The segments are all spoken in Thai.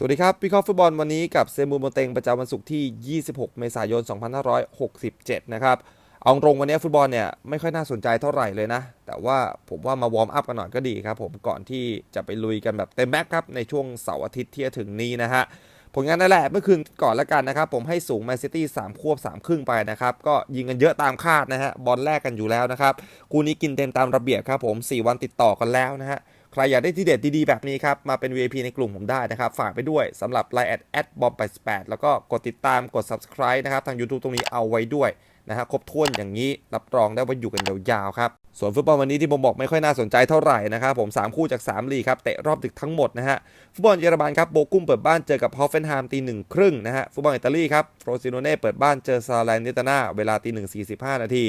สวัสดีครับวิเคราะห์ฟุตบอลวันนี้กับเซมูโมเตงประจำวันศุกร์ที่ 26 เมษายน 2567 นะครับ เอาตรงวันนี้ฟุตบอลเนี่ยไม่ค่อยน่าสนใจเท่าไหร่เลยนะ แต่ว่าผมว่ามาวอร์มอัพกันหน่อยก็ดีครับผมก่อนที่จะไปลุยกันแบบเต็มแม็กครับ ในช่วงเสาร์อาทิตย์ที่จะถึงนี้นะฮะ ผลงานนั่นแหละเมื่อคืนก่อนแล้วกันนะครับ ผมให้สูงแมนซิตี้3ควบ3ครึ่งไปนะครับ ก็ยิงกันเยอะตามคาดนะฮะบอลแรกกันอยู่แล้วนะครับคู่นี้กินเต็มตามระเบียบครับผม 4 วันติดต่อกันแล้วนะฮะ ใครอยากได้ทีเด็ดดีๆ แบบนี้ครับ มาเป็น VIP ในกลุ่มผมได้นะครับ ฝากไปด้วยสำหรับ Line แอดแอดบอมไป8แล้วก็กดติดตามกด subscribe นะครับ ทาง YouTube ตรงนี้เอาไว้ด้วยนะฮะครบถ้วนอย่างนี้รับรองได้ว่าอยู่กันยาวๆครับ ส่วนฟุตบอลวันนี้ที่ผมบอกไม่ค่อยน่าสนใจเท่าไหร่นะครับผม 3 คู่จาก 3 ลีกครับเตะรอบดึกทั้งหมดนะฮะฟุตบอลเยอรมันครับโบกุ้มเปิดบ้านเจอกับฮอฟเฟนไฮม์ตีหนึ่งครึ่งนะฮะฟุตบอลอิตาลีครับโฟรซิโนเน่เปิดบ้านเจอซาแลนนิตานาเวลาตีหนึ่งสี่สิบห้านาที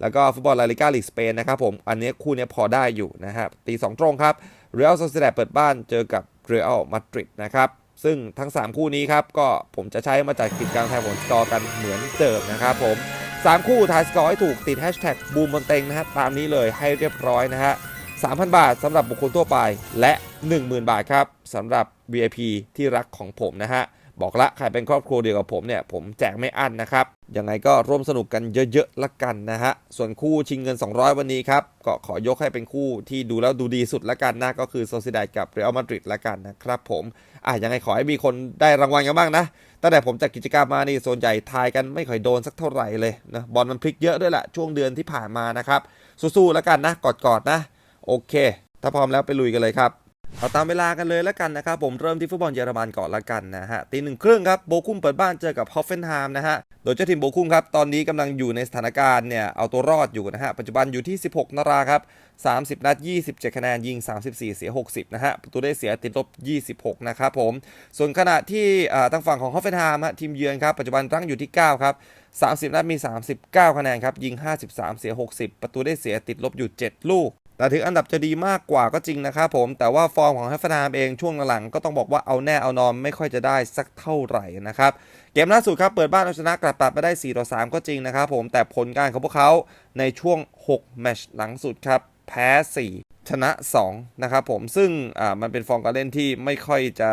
แล้วก็ฟุตบอลลาลิก้าลีกสเปนนะครับผมอันนี้คู่นี้พอได้อยู่นะฮะตีสองตรงครับเรอัลโซเซดเปิดบ้านเจอกับเรอัลมาดริดนะครับซึ่งทั้ง 3 คู่นี้ครับก็ผมจะใช้มาจากกิจกรรมทายผลสกอร์กันเหมือนเดิมนะครับผม 3 คู่ทายสกอร์ให้ถูกติดแฮชแท็กบูมบนเต็งนะฮะตามนี้เลยให้เรียบร้อยนะฮะ3,000 บาทสำหรับบุคคลทั่วไปและ 10,000 บาทครับสำหรับ VIP ที่รักของผมนะฮะ บอกละใครเป็นครอบครัวเดียวกับผมเนี่ยผมแจกไม่อั้นนะครับยังไงก็ร่วมสนุกกันเยอะๆละกันนะฮะส่วนคู่ชิงเงิน 200 วันนี้ครับก็ขอยกให้เป็นคู่ที่ดูแล้วดูดีสุดละกันนะก็คือโซซิดายกับเรอัลมาดริดละกันนะครับผมอะยังไงขอให้มีคนได้รางวัลกันบ้างนะตั้งแต่ผมจัดกิจกรรมมานี่ส่วนใหญ่ทายกันไม่ค่อยโดนสักเท่าไหร่เลยนะบอลมันพลิกเยอะด้วยแหละช่วงเดือนที่ผ่านมานะครับสู้ๆแล้วกันนะกอดๆนะ โอเค ถ้าพร้อมแล้วไปลุยกันเลยครับ เอาตามเวลากันเลยแล้วกันนะครับ ผมเริ่มที่ฟุตบอลเยอรมันก่อนละกันนะฮะตีหนึ่งครึ่งครับโบคุมเปิดบ้านเจอกับฮอฟเฟนไฮม์นะฮะโดยเจ้าทีมโบคุมครับ ตอนนี้กำลังอยู่ในสถานการณ์เนี่ยเอาตัวรอดอยู่นะฮะ ปัจจุบันอยู่ที่ 16 นาราครับ 30 นัด 27 คะแนนยิง 34 เสีย 60 นะฮะประตูได้เสียติดลบ 26 นะครับผม ส่วนขณะที่ทางฝั่งของฮอฟเฟนไฮม์ทีมเยือนครับปัจจุบันตั้งอยู่ที่ 9 ครับ30 นัดมี 39 คะแนนครับยิง 53 เสีย 60 ประตูได้เสียติดลบอยู่ 7 ลูก แต่ถึงอันดับจะดีมากกว่าก็จริงนะครับผม แต่ว่าฟอร์มของฮัฟฟนามเองช่วงหลังๆก็ต้องบอกว่าเอาแน่เอานอนไม่ค่อยจะได้สักเท่าไหร่นะครับ เกมล่าสุดครับเปิดบ้านเอาชนะกลับตัดมาได้ 4 ต่อ 3 ก็จริงนะครับผม แต่ผลการของพวกเขาในช่วง 6 แมตช์หลังสุดครับ แพ้ 4ชนะ2นะครับผมซึ่งมันเป็นฟอร์มการเล่นที่ไม่ค่อยจะ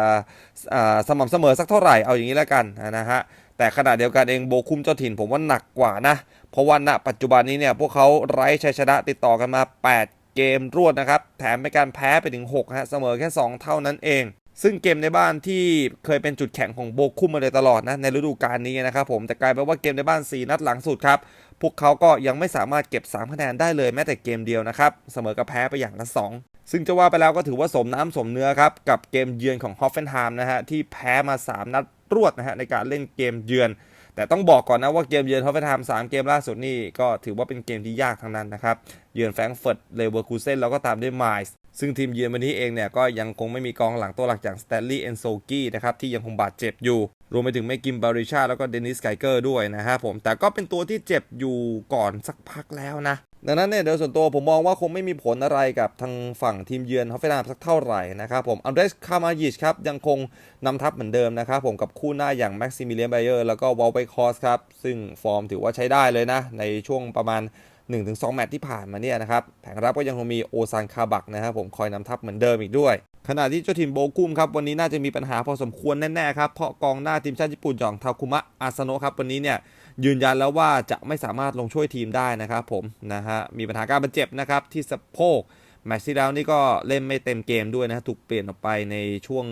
สม่ำเสมอสักเท่าไหร่เอาอย่างนี้แล้วกันนะฮะแต่ขณะเดียวกันเองโบคุมเจ้าถิ่นผมว่าหนักกว่านะ เพราะว่าณปัจจุบันนี้เนี่ยพวกเขาไร้ชัยชนะติดต่อกันมา 8 เกมรวดนะครับ แถมเป็นการแพ้ไปถึง6ฮะเสมอแค่ 2 เท่านั้นเองซึ่งเกมในบ้านที่เคยเป็นจุดแข็งของโบคุมมาโดยตลอดนะในฤดูกาลนี้นะครับผมแต่กลายเป็นว่าเกมในบ้าน 4 นัดหลังสุดครับ พวกเขาก็ยังไม่สามารถเก็บ 3 คะแนนได้เลยแม้แต่เกมเดียวนะครับ เสมอกับแพ้ไปอย่างละ 2 ซึ่งจะว่าไปแล้วก็ถือว่าสมน้ำสมเนื้อครับ กับเกมเยือนของฮอฟเฟนไฮม์นะฮะที่แพ้มา 3 นัดรวดนะฮะในการเล่นเกมเยือน แต่ต้องบอกก่อนนะว่าเกมเยือนทอฟเฟนไฮม์3เกมล่าสุดนี่ก็ถือว่าเป็นเกมที่ยากทั้งนั้นนะครับ เยือนแฟรงก์เฟิร์ตเลเวอร์คูเซนแล้วก็ตามด้วยไมล์ซึ่งทีมเยือนวันนี้เองเนี่ยก็ยังคงไม่มีกองหลังตัวหลักอย่างสแตนลีย์เอนโซกี้นะครับที่ยังคงบาดเจ็บอยู่ รวมไปถึงไม่กิมบาริชาแล้วก็เดนิสไกเกอร์ด้วยนะครับผมแต่ก็เป็นตัวที่เจ็บอยู่ก่อนสักพักแล้วนะ ดังนั้นเนี่ยโดยส่วนตัวผมมองว่าคงไม่มีผลอะไรกับทางฝั่งทีมเยือนฮอฟเฟนไฮม์สักเท่าไหร่นะครับผมอันเดรสคามายิชครับยังคงนำทัพเหมือนเดิมนะครับผมกับคู่หน้าอย่างแม็กซิมิเลียนไบเออร์แล้วก็วอลเบคอสครับ ซึ่งฟอร์มถือว่าใช้ได้เลยนะ ในช่วงประมาณ 1-2 แมตช์ที่ผ่านมาเนี่ยนะครับแผงรับก็ยังคงมีโอซานคาบักนะครับผมคอยนำทัพเหมือนเดิมอีกด้วยขณะที่เจ้าทีมโบกุมครับวันนี้น่าจะมีปัญหาพอสมควรแน่ๆครับเพราะกองหน้าทีมชาติญี่ปุ่นอย่างทาคุมะอาซโนะครับวันนี้เนี่ย ยืนยันแล้วว่าจะไม่สามารถลงช่วยทีมได้นะครับผมนะฮะมีปัญหาการบาดเจ็บนะครับที่สะโพกแมตช์ที่แล้วนี่ก็เล่นไม่เต็มเกมด้วยนะถูกเปลี่ยนออกไปในช่วง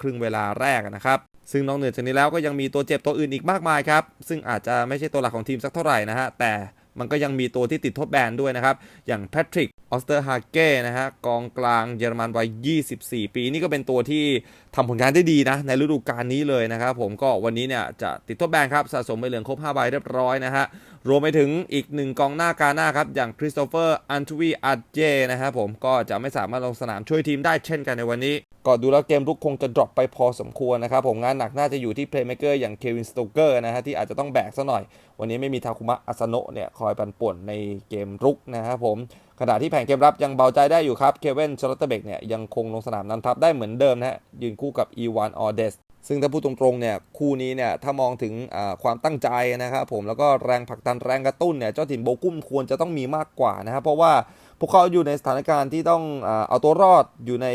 ครึ่งเวลาแรกนะครับ ซึ่งนอกเหนือจากนี้แล้วก็ยังมีตัวเจ็บตัวอื่นอีกมากมายครับ ซึ่งอาจจะไม่ใช่ตัวหลักของทีมสักเท่าไหร่นะฮะแต่ มันก็ยังมีตัวที่ติดทดแบนด้วยนะครับ อย่างแพทริกออสเตอร์ฮาเก้นะฮะกองกลางเยอรมันวัย 24 ปี นี่ก็เป็นตัวที่ทำผลงานได้ดีนะ ในฤดูกาลนี้เลยนะครับผมก็วันนี้เนี่ยจะติดทดแบนครับ สะสมไปเหลืองครบ 5 ใบเรียบร้อยนะฮะ รวมไปถึงอีกหนึ่งกองหน้ากาหน้าครับ อย่างคริสโตเฟอร์อันทวีอาร์เจนะครับผมก็จะไม่สามารถลงสนามช่วยทีมได้เช่นกันในวันนี้ ก็ดูแล้วเกมรุกคงจะดรอปไปพอสมควรนะครับผมงานหนักน่าจะอยู่ที่เพลย์เม k เกอร์อย่างเควินสโตเกอร์นะฮะที่อาจจะต้องแบกซะหน่อย วันนี้ไม่มีทาคุมะอาซโนะเนี่ยคอยปันป่วนในเกมรุกนะครับผมขณะที่แผงเกมรับยังเบาใจได้อยู่ครับ เควินชลอตเบกเนี่ยยังคงลงสนามนำทัพได้เหมือนเดิมนะฮะยืนคู่กับอีวานออเดส ซึ่งถ้าพูดตรงๆเนี่ยคู่นี้เนี่ยถ้ามองถึงความตั้งใจนะครับผมแล้วก็แรงผลักดันแรงกระตุ้นเนี่ยเจ้าถิ่นโบกุ้มควรจะต้องมีมากกว่านะครับเพราะว่าพวกเขาอยู่ในสถานการณ์ที่ต้องเอาตัวรอดอยู่ใน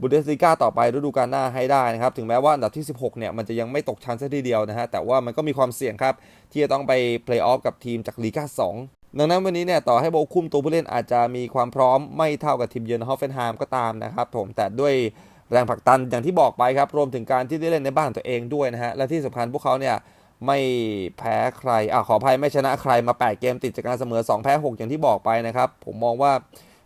บุนเดสลีกาต่อไปฤดูกาลหน้าให้ได้นะครับถึงแม้ว่าอันดับที่ 16เนี่ยมันจะยังไม่ตกชั้นซะทีเดียวนะฮะแต่ว่ามันก็มีความเสี่ยงครับที่จะต้องไปเพลย์ออฟกับทีมจากลีกา2ดังนั้นวันนี้เนี่ยต่อให้โบกุ้มตัวผู้เล่นอาจจะมีความพร้อมไม่เท่ากับทีมเยือนฮอฟเฟนไฮม์ก็ตามนะครับผมแต่ด้วย แรงผลักดันอย่างที่บอกไปครับ รวมถึงการที่ได้เล่นในบ้านตัวเองด้วยนะฮะ และที่สำคัญพวกเขาเนี่ยไม่แพ้ใครอะขออภัยไม่ชนะใครมา 8 เกมติดจากการเสมอ 2 แพ้ 6 อย่างที่บอกไปนะครับ ผมมองว่า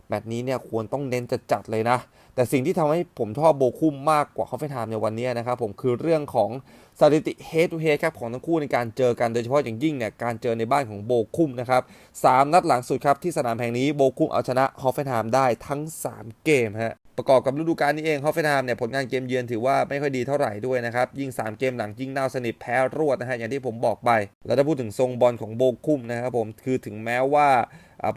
แมตช์นี้เนี่ยควรต้องเน้นจัดๆเลยนะ แต่สิ่งที่ทำให้ผมชอบโบคุ้มมากกว่าคอฟเฟนไทม์ในวันนี้นะครับผมคือเรื่องของสถิติเฮดทูเฮดครับของทั้งคู่ในการเจอกันโดยเฉพาะอย่างยิ่งเนี่ยการเจอในบ้านของโบคุ้มนะครับสามนัดหลังสุดครับที่สนามแห่งนี้โบคุ้มเอาชนะฮอฟเฟนไทม์ได้ทั้ง 3 เกมฮะ ประกอบกับฤดูกาลนี้เองฮอฟเฟนไฮม์เนี่ยผลงานเกมเยือนถือว่าไม่ค่อยดีเท่าไหร่ด้วยนะครับ ยิ่ง3 เกมหลังยิ่งน่าสนิทแพ้รวดนะฮะอย่างที่ผมบอกไป แล้วถ้าพูดถึงทรงบอลของโบคุ้มนะครับผมคือถึงแม้ว่า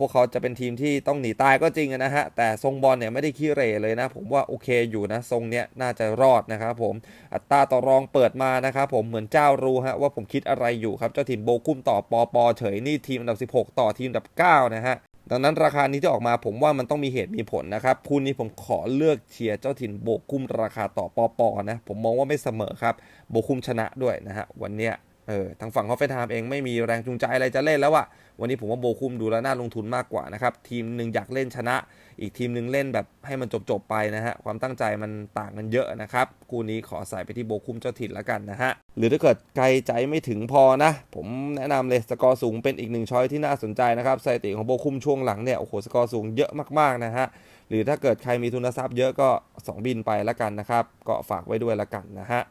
พวกเขาจะเป็นทีมที่ต้องหนีตายก็จริงนะฮะ แต่ทรงบอลเนี่ยไม่ได้ขี้เหร่เลยนะ ผมว่าโอเคอยู่นะ ทรงเนี้ยน่าจะรอดนะครับผม อัตราต่อรองเปิดมานะครับผมเหมือนเจ้ารู้ฮะว่าผมคิดอะไรอยู่ครับ เจ้าทีมโบคุ้มต่อปอปอเฉยนี่ทีมอันดับ 16 ต่อทีมอันดับ 9 นะฮะ ดังนั้นราคานี้ที่ออกมาผมว่ามันต้องมีเหตุมีผลนะครับคู่นี้ผมขอเลือกเชียร์เจ้าถิ่นโบกุ้มราคาต่อปอปอนะผมมองว่าไม่เสมอครับโบกุ้มชนะด้วยนะฮะวันเนี้ย เออทางฝั่งฮอฟเฟนไทม์เองไม่มีแรงจูงใจอะไรจะเล่นแล้วอะวันนี้ผมว่าโบคุมดูแล้วน่าลงทุนมากกว่านะครับ ทีมหนึ่งอยากเล่นชนะ อีกทีมหนึ่งเล่นแบบให้มันจบๆไปนะฮะ ความตั้งใจมันต่างกันเยอะนะครับคู่นี้ขอใส่ไปที่โบคุมเจ้าถิ่นแล้วกันนะฮะ หรือถ้าเกิดไกลใจไม่ถึงพอนะ ผมแนะนำเลยสกอร์สูงเป็นอีกหนึ่งช้อยที่น่าสนใจนะครับสถิติของโบคุมช่วงหลังเนี่ยโอ้โหสกอร์สูงเยอะมากๆนะฮะหรือถ้าเกิดใครมีทุนทรัพย์เยอะก็ 2 บินไปแล้วกันนะครับก็ฝากไว้ด้วยแล้วกันนะฮะ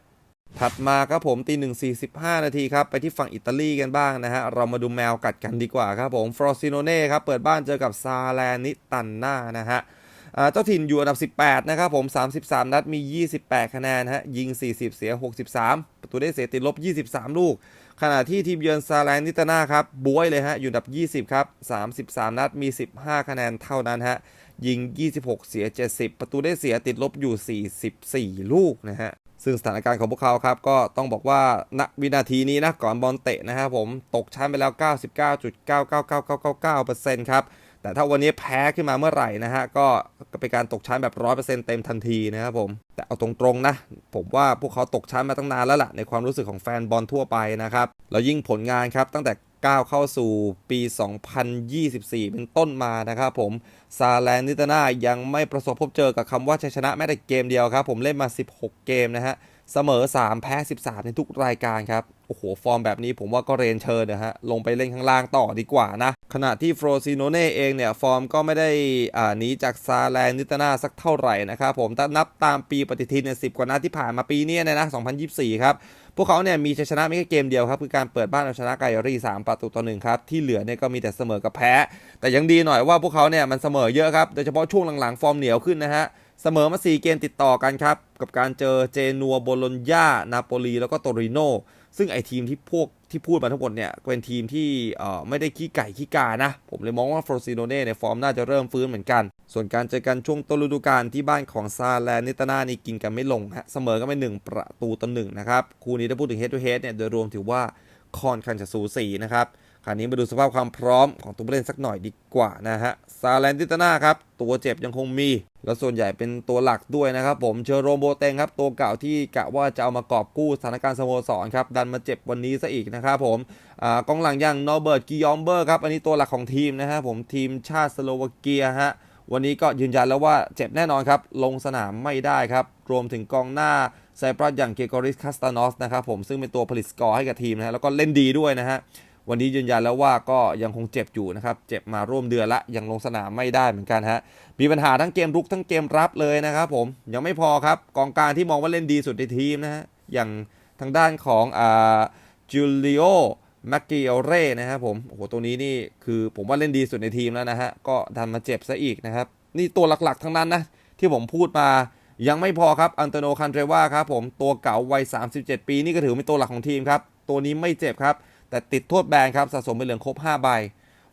ถัดมาครับผมตีหนึ่งสี่สิบห้านาทีครับไปที่ฝั่งอิตาลีกันบ้างนะฮะ เรามาดูแมวกัดกันดีกว่าครับผมฟรอซิโนเน่ครับ เปิดบ้านเจอกับซาแลนิตันนานะฮะเจ้าถิ่นอยู่อันดับ 18 นะครับผม 33 นัดมี 28 คะแนนฮะ ยิง 40 เสีย 63 ประตูได้เสียติดลบ 23 ลูก ขณะที่ทีมเยือนซาแลนิตานาครับบวยเลยฮะ อยู่อันดับ 20 ครับ 33 นัดมี 15 คะแนนเท่านั้นฮะ ยิง 26 เสีย 70 ประตูได้เสียติดลบอยู่ 44 ลูกนะฮะ ซึ่งสถานการณ์ของพวกเขาครับ ก็ต้องบอกว่าณวินาทีนี้นะก่อนบอลเตะนะครับผมตกชั้นไปแล้ว 99.99999%ครับแต่ถ้าวันนี้แพ้ขึ้นมาเมื่อไหร่นะฮะก็เป็นการตกชั้นแบบ 100%เต็มทันทีนะครับผมแต่เอาตรงๆนะ ผมว่าพวกเขาตกชั้นมาตั้งนานแล้วล่ะในความรู้สึกของแฟนบอลทั่วไปนะครับแล้วยิ่งผลงานครับตั้งแต่ ก้าวเข้าสู่ปี 2024 เป็นต้นมานะครับผม ซาแลนนิตน่ายังไม่ประสบพบเจอกับคำว่าชัยชนะแม้แต่เกมเดียวครับ ผมเล่นมา 16 เกมนะฮะ เสมอ 3 แพ้ 13 ในทุกรายการครับ โอ้โห ฟอร์มแบบนี้ผมว่าก็เรนเชิญนะฮะ ลงไปเล่นข้างล่างต่อดีกว่านะ ขณะที่ฟรซิโนเน่เองเนี่ย ฟอร์มก็ไม่ได้อ่าหนีจากซาแลนนิตนาสักเท่าไหร่นะครับผมถ้านับตามปีปฏิทินเนี่ยสิกว่านัดที่ผ่านมาปีนี้เนี่ยนะ 2024 ครับ พวกเขาเนี่ยมีชัยชนะไม่แค่เกมเดียวครับ คือการเปิดบ้านเอาชนะไกอรี่ 3 ประตูต่อหนึ่งครับ ที่เหลือเนี่ยก็มีแต่เสมอกับแพ้ แต่ยังดีหน่อยว่าพวกเขาเนี่ยมันเสมอเยอะครับ โดยเฉพาะช่วงหลังๆฟอร์มเหนียวขึ้นนะฮะเสมอมา 4 เกมติดต่อกันครับ กับการเจอเจนัวโบโลญญานาโปลีแล้วก็โตริโน ซึ่งไอทีมที่พวกที่พูดมาทั้งหมดเนี่ยเป็นทีมที่ไม่ได้ขี้ไก่ขี้กานะ ผมเลยมองว่าฟรซิโนเน่ในฟอร์มน่าจะเริ่มฟื้นเหมือนกัน ส่วนการเจอกันช่วงต้นฤดูกาลที่บ้านของซาแลนิตานานี่กินกันไม่ลงฮะเสมอกันไปหนึ่งประตูต่อหนึ่งนะครับคู่นี้ถ้าพูดถึง head to head เนี่ยโดยรวมถือว่าค่อนข้างจะสูสีนะครับคราวนี้มาดูสภาพความพร้อมของตัวผู้เล่นสักหน่อยดีกว่านะฮะซาแลนติตานาครับตัวเจ็บยังคงมี แล้วส่วนใหญ่เป็นตัวหลักด้วยนะครับ ผมเชอโรมโบเตงครับ ตัวเก่าที่กะว่าจะเอามากอบกู้สถานการณ์สโมสรครับ ดันมาเจ็บวันนี้ซะอีกนะครับผมอกองหลังอย่างนอร์เบิร์ตกิยอมเบอร์ครับ อันนี้ตัวหลักของทีมนะฮะผมทีมชาติสโลวาเกียฮะวันนี้ก็ยืนยันแล้วว่าเจ็บแน่นอนครับ ลงสนามไม่ได้ครับ รวมถึงกองหน้าไซปรัสอย่างเกโกริสคาสตานอสนะครับผมซึ่งเป็นตัวผลิตสกอร์ให้กับทีมนะฮะแล้วก็เล่นดีด้วยนะฮะ วันนี้ยืนยันแล้วว่าก็ยังคงเจ็บอยู่นะครับเจ็บมาร่วมเดือนละยังลงสนามไม่ได้เหมือนกันฮะมีปัญหาทั้งเกมรุกทั้งเกมรับเลยนะครับผมยังไม่พอครับกองกลางที่มองว่าเล่นดีสุดในทีมนะฮะอย่างทางด้านของอ่าจูเลียแมกกิเอเร่นะครับผมโอ้โหตัวนี้นี่คือผมว่าเล่นดีสุดในทีมแล้วนะฮะก็ดันมาเจ็บซะอีกนะครับนี่ตัวหลักๆทั้งนั้นนะที่ผมพูดมายังไม่พอครับอันโตโนคันเทรว่าครับผมตัวเก่าวัย 37 ปีนี่ก็ถือเป็นตัวหลักของทีมครับ ตัวนี้ไม่เจ็บครับ แต่ติดโทษแบนครับสะสมไปเหลืองครบ 5 ใบ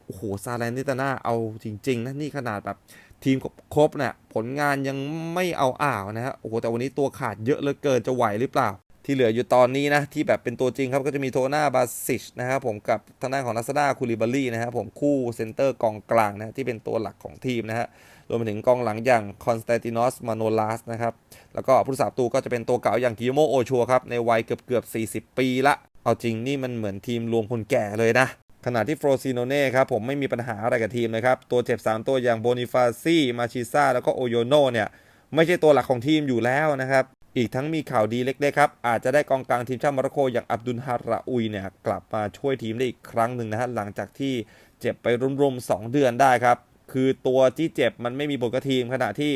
โอ้โห ซาแลนนิตาน่าเอาจริง ๆนะนี่ขนาดแบบทีมครบเนี่ยผลงานยังไม่เอาอ่าวนะฮะโอ้โห แต่วันนี้ตัวขาดเยอะเหลือเกินจะไหวหรือเปล่า ที่เหลืออยู่ตอนนี้นะ ที่แบบเป็นตัวจริงครับก็จะมีโทนาบาซิชนะครับผมกับทางด้านของนัสดาคูลิบารีนะครับผมคู่เซนเตอร์กองกลางนะที่เป็นตัวหลักของทีมนะฮะรวมไปถึงกองหลังอย่างคอนสแตตินอสมาโนลัสนะครับแล้วก็ผู้สาประตูก็จะเป็นตัวเก่าอย่างกิโยโมโอชัวครับในวัยเกือบเกือบ 40 ปีละ เอาจริงนี่มันเหมือนทีมรวมคนแก่เลยนะ ขณะที่โฟรซิโนเน่ครับผมไม่มีปัญหาอะไรกับทีมนะครับ ตัวเจ็บ 3 ตัวอย่างโบนิฟาซี่มาชิซ่าแล้วก็โอโยโนเนี่ย ไม่ใช่ตัวหลักของทีมอยู่แล้วนะครับ อีกทั้งมีข่าวดีเล็กๆครับ อาจจะได้กองกลางทีมชาติโมร็อกโกอย่างอับดุลฮาราอุยเนี่ยกลับมาช่วยทีมได้อีกครั้งหนึ่งนะฮะหลังจากที่เจ็บไปรวมๆ2เดือนได้ครับคือตัวที่เจ็บมันไม่มีผลกับทีมขณะที่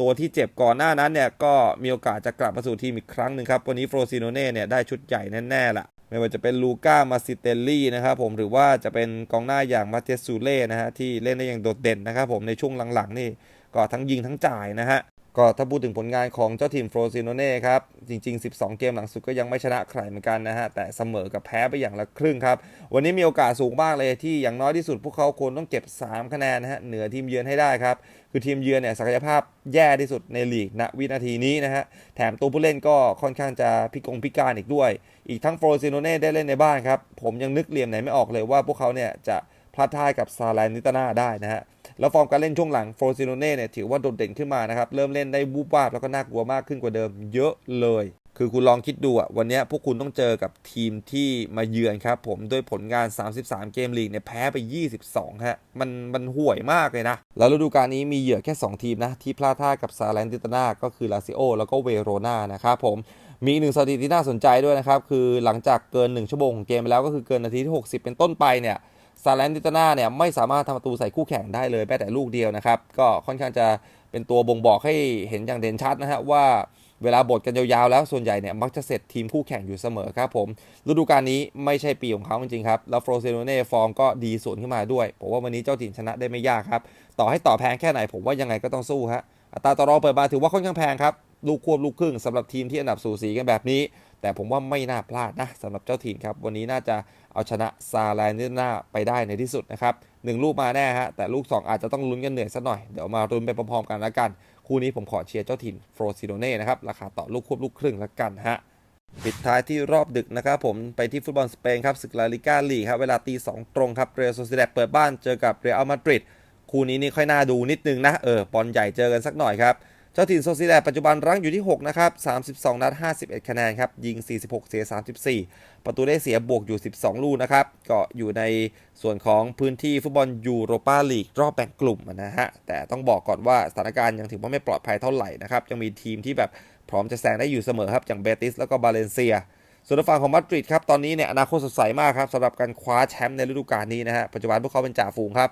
ตัวที่เจ็บก่อนหน้านั้นเนี่ยก็มีโอกาสจะกลับมาสู่ทีมอีกครั้งหนึ่งครับ วันนี้โฟรซิโนเน่เนี่ยได้ชุดใหญ่แน่ๆละ ไม่ว่าจะเป็นลูก้ามาซิเตลลี่นะครับผมหรือว่าจะเป็นกองหน้าอย่างมาเตสซูเล่นะฮะที่เล่นได้อย่างโดดเด่นนะครับผมในช่วงหลังๆนี่ก็ทั้งยิงทั้งจ่ายนะฮะ ก็ถ้าพูดถึงผลงานของเจ้าทีมโฟรซิโนเน่ครับ จริง ๆ 12 เกมหลังสุดก็ยังไม่ชนะใครเหมือนกันนะฮะ แต่เสมอกับแพ้ไปอย่างละครึ่งครับ วันนี้มีโอกาสสูงมากเลยที่อย่างน้อยที่สุดพวกเขาควรต้องเก็บ 3 คะแนนนะฮะ เหนือทีมเยือนให้ได้ครับ คือทีมเยือนเนี่ยศักยภาพแย่ที่สุดในลีกณวินาทีนี้นะฮะ แถมตัวผู้เล่นก็ค่อนข้างจะพิกงพิการอีกด้วย อีกทั้งโฟรซิโนเน่ได้เล่นในบ้านครับผมยังนึกเหลี่ยมไหนไม่ออกเลยว่าพวกเขาเนี่ยจะพลาดท่ากับซาแลนนิตนาได้นะฮะ แล้วฟอร์มการเล่นช่วงหลังโฟรซิโนเน่เนี่ยถือว่าโดดเด่นขึ้นมานะครับ เริ่มเล่นได้บูบวาบแล้วก็น่ากลัวมากขึ้นกว่าเดิมเยอะเลย คือคุณลองคิดดูอะวันนี้พวกคุณต้องเจอกับทีมที่มาเยือนครับ ผมด้วยผลงาน 33 เกมลีกเนี่ยแพ้ไป 22 ฮะ มันมันห่วยมากเลยนะ แล้วฤดูกาลนี้มีเหยื่อแค่ 2 ทีมนะ ที่พลาดท่ากับซาแลนติตนา ก็คือลาซิโอแล้วก็เวโรนานะครับผมมีหนึ่งสถิติที่น่าสนใจด้วยนะครับ คือหลังจากเกิน 1 ชั่วโมงของเกมไปแล้วก็คือเกินนาทีที่ 60 เป็นต้นไปเนี่ย ซาแลนติตนาเนี่ยไม่สามารถทำประตูใส่คู่แข่งได้เลยแม้แต่ลูกเดียวนะครับ ก็ค่อนข้างจะเป็นตัวบ่งบอกให้เห็นอย่างเด่นชัดนะฮะว่าเวลาบทกันยาวๆแล้วส่วนใหญ่เนี่ยมักจะเสร็จทีมคู่แข่งอยู่เสมอครับผม ฤดูกาลนี้ไม่ใช่ปีของเขาจริงๆครับ แล้วโฟรเซโนเน่ฟอร์มก็ดีสวนขึ้นมาด้วยผมว่าวันนี้เจ้าถิ่นชนะได้ไม่ยากครับ ต่อให้ต่อแพงแค่ไหนผมว่ายังไงก็ต้องสู้ฮะอัตราต่อรองเปิดมาถือว่าค่อนข้างแพงครับลูกควบลูกครึ่งสำหรับทีมที่อันดับสูสีกันแบบนี้ แต่ผมว่าไม่น่าพลาดนะสำหรับเจ้าถิ่นครับ วันนี้น่าจะเอาชนะซาแลนดินาไปได้ในที่สุดนะครับหนึ่งลูกมาแน่ฮะแต่ลูก 2 อาจจะต้องลุ้นกันเหนื่อยสักหน่อย เดี๋ยวมาลุ้นไปพร้อมๆกันแล้วกัน คู่นี้ผมขอเชียร์เจ้าถิ่นโฟรซิโดเน่นะครับราคาต่อลูกควบลูกครึ่งแล้วกันฮะปิดท้ายที่รอบดึกนะครับผมไปที่ฟุตบอลสเปนครับศึกลาลิก้าลีกครับเวลาตีสองตรงครับเรอัลโซซิแดดเปิดบ้านเจอกับเรอัลมาดริดคู่นี้นี่ค่อยน่าดูนิดนึงนะเออบอลใหญ่เจอกันสักหน่อยครับ เจ้าถิ่นโซซิแดปัจจุบันรั้งอยู่ที่ 6 นะครับ 32 นัด 51 คะแนนครับ ยิง 46 เสีย 34 ประตูได้เสียบวกอยู่ 12 ลูกนะครับ ก็อยู่ในส่วนของพื้นที่ฟุตบอลยูโรปาลีกรอบแบ่งกลุ่มนะฮะ แต่ต้องบอกก่อนว่าสถานการณ์ยังถือว่าไม่ปลอดภัยเท่าไหร่นะครับ ยังมีทีมที่แบบพร้อมจะแซงได้อยู่เสมอครับ อย่างเบติสแล้วก็บาเลนเซีย ส่วนทางฝั่งของมาดริดครับ ตอนนี้เนี่ยอนาคตสดใสมากครับสำหรับการคว้าแชมป์ในฤดูกาลนี้นะฮะ ปัจจุบันพวกเขาเป็นจ่าฝูงครับ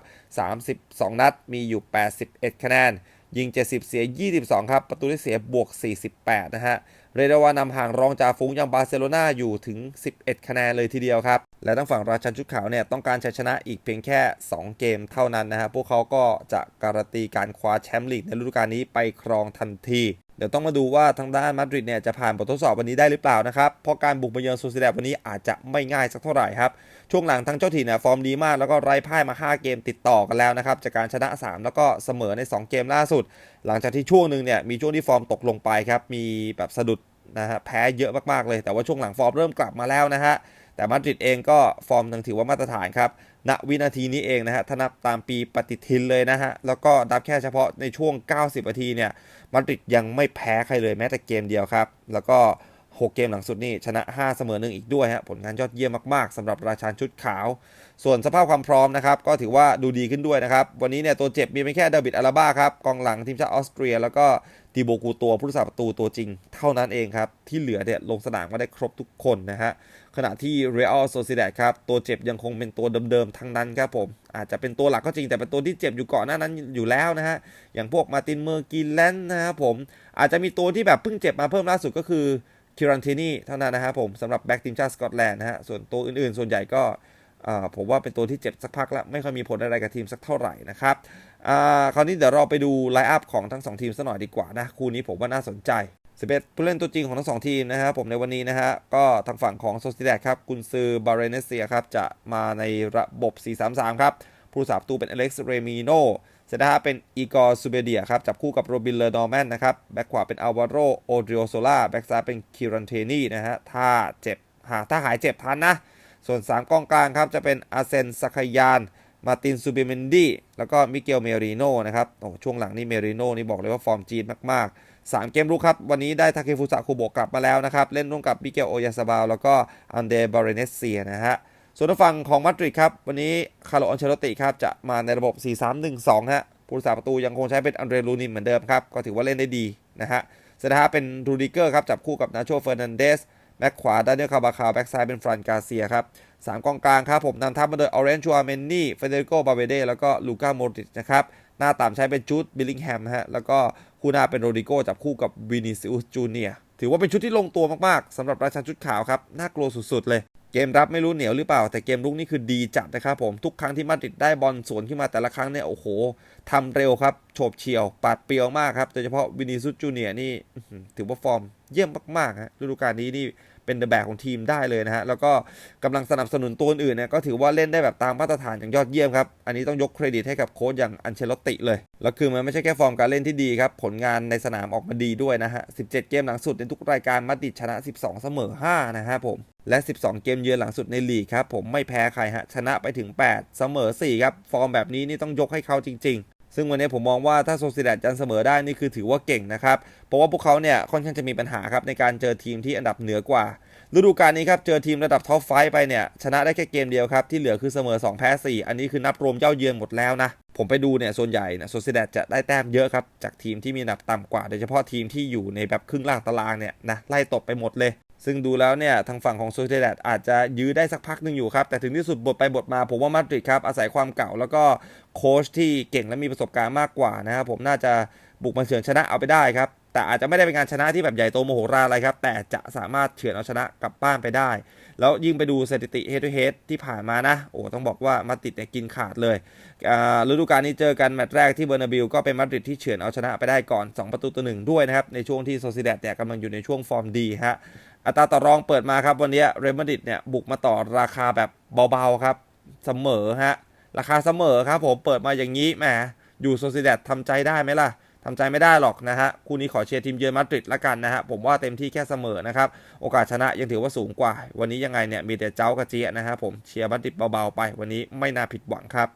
32 นัด มีอยู่ 81 คะแนน ยิง 70 เสีย 22 ครับ ประตูที่เสียบวก 48 นะฮะ เรดาวานำห่างรองจ่าฝูงอย่างบาร์เซโลนาอยู่ถึง 11 คะแนนเลยทีเดียวครับ และทั้งฝั่งราชันชุดขาวเนี่ยต้องการชัยชนะอีกเพียงแค่ 2 เกมเท่านั้นนะฮะ พวกเขาก็จะการันตีการคว้าแชมป์ลีกในฤดูกาลนี้ไปครองทันที เดี๋ยวต้องมาดูว่าทางด้านมาดริดเนี่ยจะผ่านบททดสอบวันนี้ได้หรือเปล่านะครับเพราะการบุกมาเยือนซูซิแดวันนี้อาจจะไม่ง่ายสักเท่าไหร่ครับช่วงหลังทั้งเจ้าถิ่นเนี่ยฟอร์มดีมากแล้วก็ไร้พ่ายมา 5 เกมติดต่อกันแล้วนะครับจากการชนะ 3 แล้วก็เสมอใน 2 เกมล่าสุด หลังจากที่ช่วงหนึ่งเนี่ยมีช่วงที่ฟอร์มตกลงไปครับมีแบบสะดุดนะฮะแพ้เยอะมากๆเลยแต่ว่าช่วงหลังฟอร์มเริ่มกลับมาแล้วนะฮะแต่มาดริดเองก็ฟอร์มยังถือว่ามาตรฐานครับณวินาทีนี้เองนะฮะถ้านับตามปีปฏิทินเลยนะฮะแล้วก็นับแค่เฉพาะในช่วง 90นาทีเนี่ย มาดริดยังไม่แพ้ใครเลยแม้แต่เกมเดียวครับ แล้วก็ 6 เกมหลังสุดนี่ชนะ 5 เสมอหนึ่งอีกด้วยฮะผลงานยอดเยี่ยมมากๆสำหรับราชาญชุดขาว ส่วนสภาพความพร้อมนะครับ ก็ถือว่าดูดีขึ้นด้วยนะครับ วันนี้เนี่ยตัวเจ็บมีเพียงแค่เดวิดอาราบ้าครับกองหลังทีมชาติออสเตรีย แล้วก็ตีโบกูตัวผู้รักษาประตูตัวจริงเท่านั้นเองครับ ที่เหลือเนี่ยลงสนามมาได้ครบทุกคนนะฮะขณะที่ Real Sociedad ครับตัวเจ็บยังคงเป็นตัวเดิมๆทั้งนั้นครับผม อาจจะเป็นตัวหลักก็จริงแต่เป็นตัวที่เจ็บอยู่ก่อนหน้านั้นอยู่แล้วนะฮะอย่างพวกมาตินเมอร์กินแลนนะครับผมอาจจะมีตัวที่แบบเพิ่งเจ็บมาเพิ่มล่าสุดก็คือ คิรันทินีเท่านั้นนะครับผมสำหรับแบ็กทีมชาติสกอตแลนด์นะฮะส่วนตัวอื่นๆ ส่วนใหญ่ก็ผมว่าเป็นตัวที่เจ็บสักพักแล้ว ไม่ค่อยมีผลอะไรกับทีมสักเท่าไหร่นะครับคราวนี้เดี๋ยวเราไปดูไลน์อัพของทั้งสองทีมสักหน่อยดีกว่านะ คู่นี้ผมว่าน่าสนใจ11ผู้เล่นตัวจริงของทั้งสองทีมนะครับผมในวันนี้นะฮะก็ทางฝั่งของโซซิแดดครับกุนซือบาเรเนเซียครับจะมาในระบบ 4-3-3 ครับผู้สาประตูเป็นอเล็กซ์เรมิโน เซนเตอร์ฮาฟเป็นอีกอร์ซูเบเดียครับจับคู่กับโรบินเลอร์นอร์แมนนะครับแบ็คขวาเป็นอัลวาโรโอดริโอโซล่าแบ็คซ้ายเป็นคิรันเทนีนะฮะถ้าเจ็บหาถ้าหายเจ็บทันนะ ส่วน 3กองกลางครับจะเป็นอาเซนสักยานมาตินซูเบเมนดีแล้วก็มิเกลเมริโนนะครับโอ้ช่วงหลังนี่เมริโนนี่บอกเลยว่าฟอร์มจีนมากๆ3 เกมรุกครับ วันนี้ได้ทาเคฟุสะคูโบะกลับมาแล้วนะครับ เล่นร่วมกับมิเกลโอยาซาบาลแล้วก็อันเดบาเรเนสเซียนะฮะ ส่วนทางฝั่งของมาดริดครับ วันนี้คาร์โลอันเชลติครับ จะมาในระบบ 4-3-1-2 ฮะผู้รักษาประตูยังคงใช้เป็นอันเดรลูนินเหมือนเดิมครับ ก็ถือว่าเล่นได้ดีนะฮะเซนตอร์ฮาเป็นรูดิเกอร์ครับ จับคู่กับนาโชเฟอร์นันเดสแบ็คขวาดานิเอลคาบาคาแบ็คซ้ายเป็นฟรานกาเซียครับสามกองกลางครับผมนำทัพมาโดยออเรนจ์ชัวเมนนี่เฟเดริโกบาเวเดแล้วก็ลูก้าโมริตนะครับหน้าต่ำใช้เป็นจูดบิลลิงแฮมฮะแล้วก็คู่หน้าเป็นโรดิโกจับคู่กับวินิซิอุสจูเนียถือว่าเป็นชุดที่ลงตัวมากๆสำหรับราชันชุดขาวครับน่ากลัวสุดๆเลย เกมรับไม่รู้เหนียวหรือเปล่า แต่เกมรุกนี่คือดีจัดนะครับผมทุกครั้งที่มาดริดได้บอลสวนขึ้นมาแต่ละครั้งเนี่ยโอ้โหทำเร็วครับโฉบเฉี่ยวปาดเปรียวมากครับโดยเฉพาะวินิซุสจูเนียนี่ถือว่าฟอร์มเยี่ยมมากๆฮะฤดูกาลนี้นี่ เป็นเดอะแบกของทีมได้เลยนะฮะ แล้วก็กำลังสนับสนุนตัวอื่นเนี่ยก็ถือว่าเล่นได้แบบตามมาตรฐานอย่างยอดเยี่ยมครับ อันนี้ต้องยกเครดิตให้กับโค้ชอย่างอันเชลติเลย แล้วคือมันไม่ใช่แค่ฟอร์มการเล่นที่ดีครับ ผลงานในสนามออกมาดีด้วยนะฮะ 17 เกมหลังสุดในทุกรายการมาดริดชนะ 12 เสมอ 5 นะฮะผม และ 12 เกมเยือนหลังสุดในลีกครับผมไม่แพ้ใครฮะชนะไปถึง 8 เสมอ 4 ครับฟอร์มแบบนี้นี่ต้องยกให้เขาจริง ซึ่งวันนี้ผมมองว่าถ้าโซซิแดดจันเสมอได้นี่คือถือว่าเก่งนะครับ เพราะว่าพวกเขาเนี่ยค่อนข้างจะมีปัญหาครับในการเจอทีมที่อันดับเหนือกว่า ฤดูกาลนี้ครับเจอทีมระดับท็อปไฟไปเนี่ยชนะได้แค่เกมเดียวครับที่เหลือคือเสมอ 2 แพ้ 4 อันนี้คือนับรวมเจ้าเยือนหมดแล้วนะผมไปดูเนี่ยส่วนใหญ่เนี่ยโซซิแดดจะได้แต้มเยอะครับจากทีมที่มีอันดับต่ำกว่าโดยเฉพาะทีมที่อยู่ในแบบครึ่งล่างตารางเนี่ยนะไล่ตบไปหมดเลย ซึ่งดูแล้วเนี่ยทางฝั่งของโซซิแดดอาจจะยื้อได้สักพักหนึ่งอยู่ครับ แต่ถึงที่สุดบทไปบทมา ผมว่ามาดริดครับ อาศัยความเก่าแล้วก็โค้ชที่เก่งและมีประสบการณ์มากกว่านะครับผมน่าจะบุกมาเฉือนชนะเอาไปได้ครับ แต่อาจจะไม่ได้เป็นการชนะที่แบบใหญ่โตโมโหลารอะไรครับ แต่จะสามารถเฉือนเอาชนะกลับบ้านไปได้ แล้วยิ่งไปดูสถิติ head to head ที่ผ่านมานะ โอ้ต้องบอกว่ามาดริดเนี่ยกินขาดเลยฤดูกาลนี้เจอกันแมตช์แรกที่เบอร์นาบิลก็เป็นมาดริดที่เฉือนเอาชนะไปได้ก่อน 2 ประตูต่อหนึ่งด้วยนะครับ ในช่วงที่โซซิแดดเนี่ยกำลังอยู่ในช่วงฟอร์มดีฮะอัตราต่อรองเปิดมาครับวันนี้เรมาดริดเนี่ยบุกมาต่อราคาแบบเบาๆครับเสมอฮะราคาเสมอครับผมเปิดมาอย่างนี้แหมอยู่โซซิแดดทำใจได้ไหมล่ะ ทำใจไม่ได้หรอกนะฮะคู่นี้ขอเชียร์ทีมเยือนมาดริดละกันนะฮะผมว่าเต็มที่แค่เสมอนะครับโอกาสชนะยังถือว่าสูงกว่า วันนี้ยังไงเนี่ยมีแต่เจ้ากระเจี๊ยนะฮะผมเชียร์มาดริดเบาๆไป วันนี้ไม่น่าผิดหวังครับ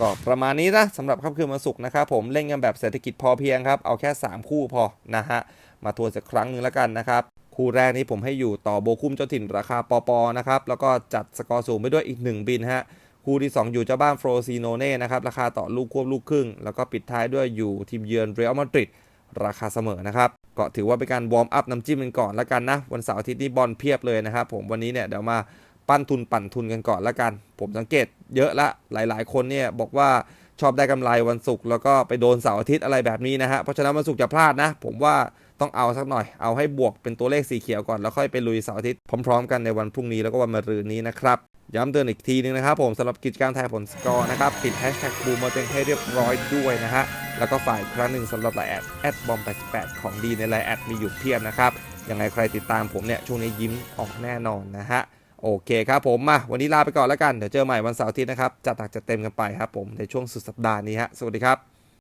ก็ประมาณนี้นะสำหรับค่ำคืนวันศุกร์นะครับผมเล่นกันแบบเศรษฐกิจพอเพียงครับ เอาแค่ 3 คู่พอนะฮะมาทวนสักครั้งหนึ่งแล้วกันนะครับ คู่แรกนี้ผมให้อยู่ต่อโบคุ้มเจ้าถิ่นราคาปอปอนะครับ แล้วก็จัดสกอร์สูงไปด้วยอีก 1 บินฮะ คู่ที่ 2 อยู่เจ้าบ้านโฟรซีโนเน่นะครับราคาต่อลูกควบลูกครึ่ง แล้วก็ปิดท้ายด้วยอยู่ทีมเยือนเรอัลมาดริดราคาเสมอนะครับก็ถือว่าเป็นการวอร์มอัพน้ำจิ้มกันก่อนแล้วกันนะวันเสาร์อาทิตย์นี้บอลเพียบเลยนะครับผมวันนี้เนี่ยเดี๋ยวมาปั้นทุนปั่นทุนกันก่อนแล้วกัน ผมสังเกตเยอะละหลาย ๆ คนเนี่ยบอกว่าชอบได้กำไรวันศุกร์แล้วก็ไปโดนเสาร์อาทิตย์อะไรแบบนี้นะฮะเพราะฉะนั้นวันศุกร์จะพลาดนะ ผมว่าต้องเอาสักหน่อยเอาให้บวกเป็นตัวเลขสีเขียวก่อนแล้วค่อยไปลุยเสาร์อาทิตย์พร้อม ๆ กันในวันพรุ่งนี้แล้วก็วันมะรืนนี้นะครับ ย้ำเตือนอีกทีนึงนะครับผมสำหรับกิจการทายผลสกอร์นะครับปิดแฮชแท็กบูมมาเต็งให้เรียบร้อยด้วยนะฮะแล้วก็ฝ่ายครั้งหนึ่งสำหรับไลน์แอดแอดบอม88ของดีในไลน์แอดมีอยู่เพียบนะครับยังไงใครติดตามผมเนี่ยช่วงนี้ยิ้มออกแน่นอนนะฮะโอเคครับผมมาวันนี้ลาไปก่อนแล้วกันเดี๋ยวเจอใหม่วันเสาร์อาทิตย์นะครับจัดหนักจัดเต็มกันไปครับผมในช่วงสุดสัปดาห์นี้ฮะสวัสดีครับ